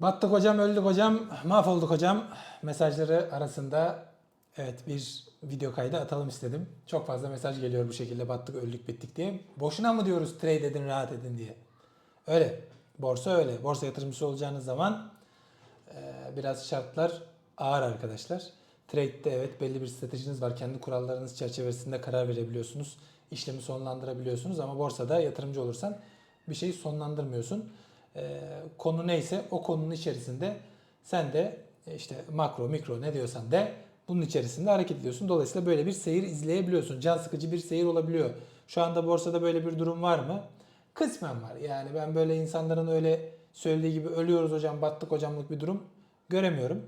Battık hocam, öldük hocam, mahvolduk hocam mesajları arasında evet bir video kaydı atalım istedim. Çok fazla mesaj geliyor bu şekilde battık, öldük, bittik diye. Boşuna mı diyoruz trade edin, rahat edin diye. Öyle. Borsa öyle. Borsa yatırımcısı olacağınız zaman e, biraz şartlar ağır arkadaşlar. Trade'de evet belli bir stratejiniz var. Kendi kurallarınız çerçevesinde karar verebiliyorsunuz. İşlemi sonlandırabiliyorsunuz ama borsada yatırımcı olursan bir şeyi sonlandırmıyorsun. E, konu neyse o konunun içerisinde sen de e, işte makro, mikro ne diyorsan de bunun içerisinde hareket ediyorsun. Dolayısıyla böyle bir seyir izleyebiliyorsun. Can sıkıcı bir seyir olabiliyor. Şu anda borsada böyle bir durum var mı? Kısmen var. Yani ben böyle insanların öyle söylediği gibi ölüyoruz hocam, battık hocamlık bir durum göremiyorum.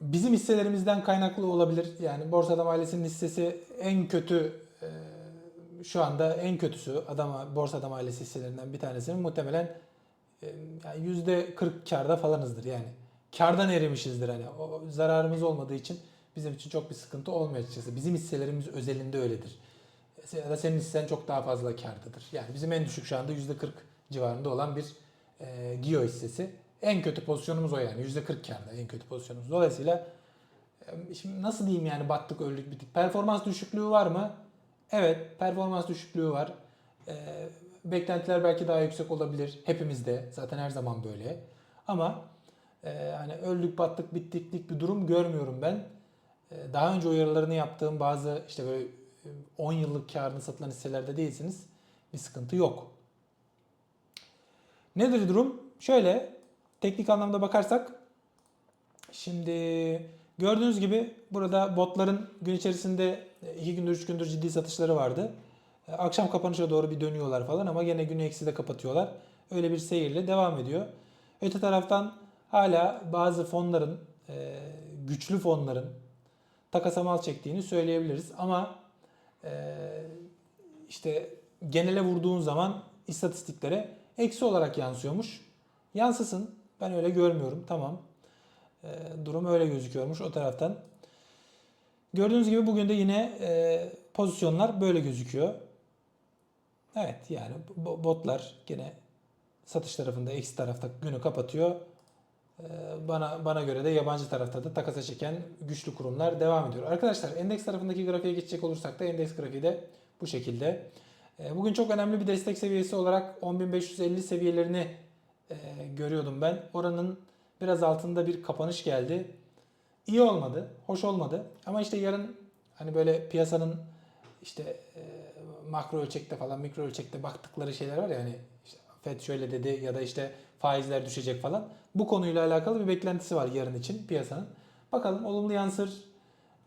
Bizim hisselerimizden kaynaklı olabilir. Yani Borsa Adam ailesinin hissesi en kötü şu anda en kötüsü Adam Borsa Adam ailesi hisselerinden bir tanesinin muhtemelen e, yani %40 karda falanızdır yani. Kardan erimişizdir hani. O zararımız olmadığı için bizim için çok bir sıkıntı olmuyor açıkçası. Bizim hisselerimiz özelinde öyledir. Ya da senin hissen çok daha fazla kardadır. Yani bizim en düşük şu anda %40 civarında olan bir e, Gio hissesi. En kötü pozisyonumuz o yani. %40 karda en kötü pozisyonumuz. Dolayısıyla e, şimdi nasıl diyeyim yani battık öldük bittik. Performans düşüklüğü var mı? Evet performans düşüklüğü var. E, beklentiler belki daha yüksek olabilir. Hepimizde zaten her zaman böyle. Ama e, hani öldük battık bittiklik bir durum görmüyorum ben. E, daha önce uyarılarını yaptığım bazı işte böyle e, 10 yıllık karını satılan hisselerde değilsiniz. Bir sıkıntı yok. Nedir durum? Şöyle teknik anlamda bakarsak şimdi gördüğünüz gibi burada botların gün içerisinde 2 gündür 3 gündür ciddi satışları vardı. E, Akşam kapanışa doğru bir dönüyorlar falan ama gene günü eksi de kapatıyorlar. Öyle bir seyirle devam ediyor. Öte taraftan hala bazı fonların, e, güçlü fonların takasa mal çektiğini söyleyebiliriz. Ama e, işte genele vurduğun zaman istatistiklere eksi olarak yansıyormuş. Yansısın. Ben öyle görmüyorum. Tamam. E, durum öyle gözüküyormuş o taraftan. Gördüğünüz gibi bugün de yine e, pozisyonlar böyle gözüküyor. Evet yani bo- botlar gene satış tarafında eksi tarafta günü kapatıyor. Ee, Bana bana göre de yabancı tarafta da takasa çeken güçlü kurumlar devam ediyor. Arkadaşlar endeks tarafındaki grafiğe geçecek olursak da endeks grafiği de bu şekilde. Ee, Bugün çok önemli bir destek seviyesi olarak 10.550 seviyelerini e, görüyordum ben. Oranın biraz altında bir kapanış geldi. İyi olmadı, hoş olmadı. Ama işte yarın hani böyle piyasanın işte e, makro ölçekte falan mikro ölçekte baktıkları şeyler var ya hani işte Fed şöyle dedi ya da işte faizler düşecek falan. Bu konuyla alakalı bir beklentisi var yarın için piyasanın. Bakalım olumlu yansır.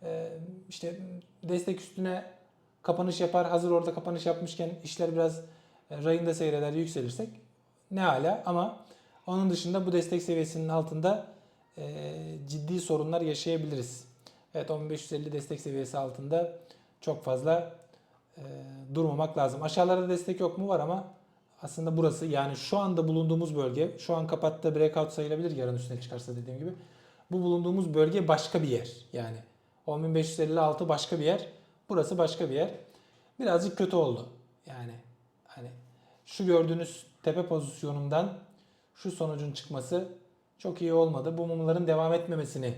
Ee, işte destek üstüne kapanış yapar. Hazır orada kapanış yapmışken işler biraz e, rayında seyreder yükselirsek ne hala ama onun dışında bu destek seviyesinin altında e, ciddi sorunlar yaşayabiliriz. Evet 10550 destek seviyesi altında çok fazla e, durmamak lazım. Aşağılarda destek yok mu var ama aslında burası yani şu anda bulunduğumuz bölge şu an kapattığı breakout sayılabilir yarın üstüne çıkarsa dediğim gibi. Bu bulunduğumuz bölge başka bir yer. Yani 10556 başka bir yer. Burası başka bir yer. Birazcık kötü oldu. Yani hani şu gördüğünüz tepe pozisyonundan şu sonucun çıkması çok iyi olmadı. Bu mumların devam etmemesini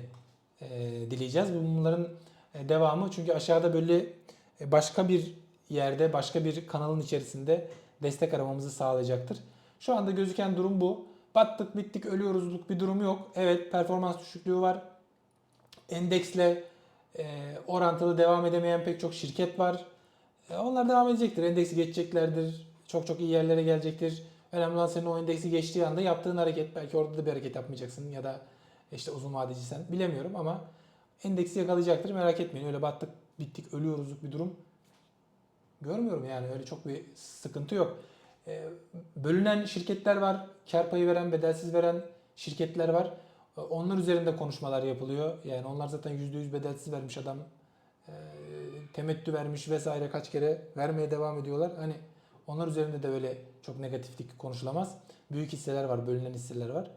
e, dileyeceğiz. Bu mumların e, devamı çünkü aşağıda böyle e, başka bir yerde, başka bir kanalın içerisinde destek aramamızı sağlayacaktır. Şu anda gözüken durum bu. Battık, bittik, ölüyoruzluk bir durum yok. Evet, performans düşüklüğü var. Endeksle e, orantılı devam edemeyen pek çok şirket var. E, onlar devam edecektir. Endeksi geçeceklerdir. Çok çok iyi yerlere gelecektir. Önemli olan senin o endeksi geçtiği anda yaptığın hareket. Belki orada da bir hareket yapmayacaksın ya da işte uzun vadeciysen bilemiyorum ama endeksi yakalayacaktır. Merak etmeyin. Öyle battık, bittik, ölüyoruzluk bir durum görmüyorum yani öyle çok bir sıkıntı yok. Ee, bölünen şirketler var, kar payı veren, bedelsiz veren şirketler var. Ee, Onlar üzerinde konuşmalar yapılıyor. Yani onlar zaten %100 bedelsiz vermiş adam. Ee, temettü vermiş vesaire kaç kere vermeye devam ediyorlar. Hani onlar üzerinde de böyle çok negatiflik konuşulamaz. Büyük hisseler var, bölünen hisseler var.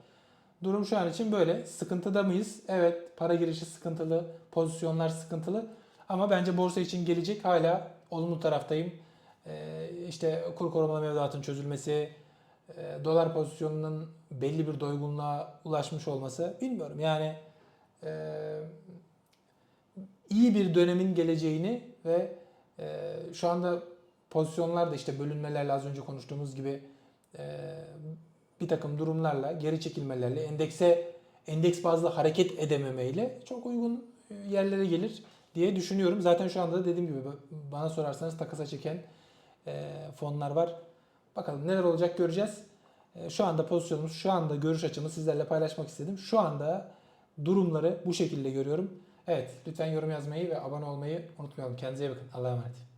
Durum şu an için böyle. Sıkıntıda mıyız? Evet, para girişi sıkıntılı, pozisyonlar sıkıntılı. Ama bence borsa için gelecek hala olumlu taraftayım. Ee, işte kur korumalı mevduatın çözülmesi, e, dolar pozisyonunun belli bir doygunluğa ulaşmış olması bilmiyorum. Yani e, iyi bir dönemin geleceğini ve e, şu anda pozisyonlar da işte bölünmelerle az önce konuştuğumuz gibi e, bir takım durumlarla, geri çekilmelerle, endekse endeks bazlı hareket edememeyle çok uygun yerlere gelir diye düşünüyorum. Zaten şu anda da dediğim gibi bana sorarsanız takasa çeken e, fonlar var. Bakalım neler olacak göreceğiz. E, Şu anda pozisyonumuz, şu anda görüş açımı sizlerle paylaşmak istedim. Şu anda durumları bu şekilde görüyorum. Evet, lütfen yorum yazmayı ve abone olmayı unutmayalım. Kendinize iyi bakın. Allah'a emanet.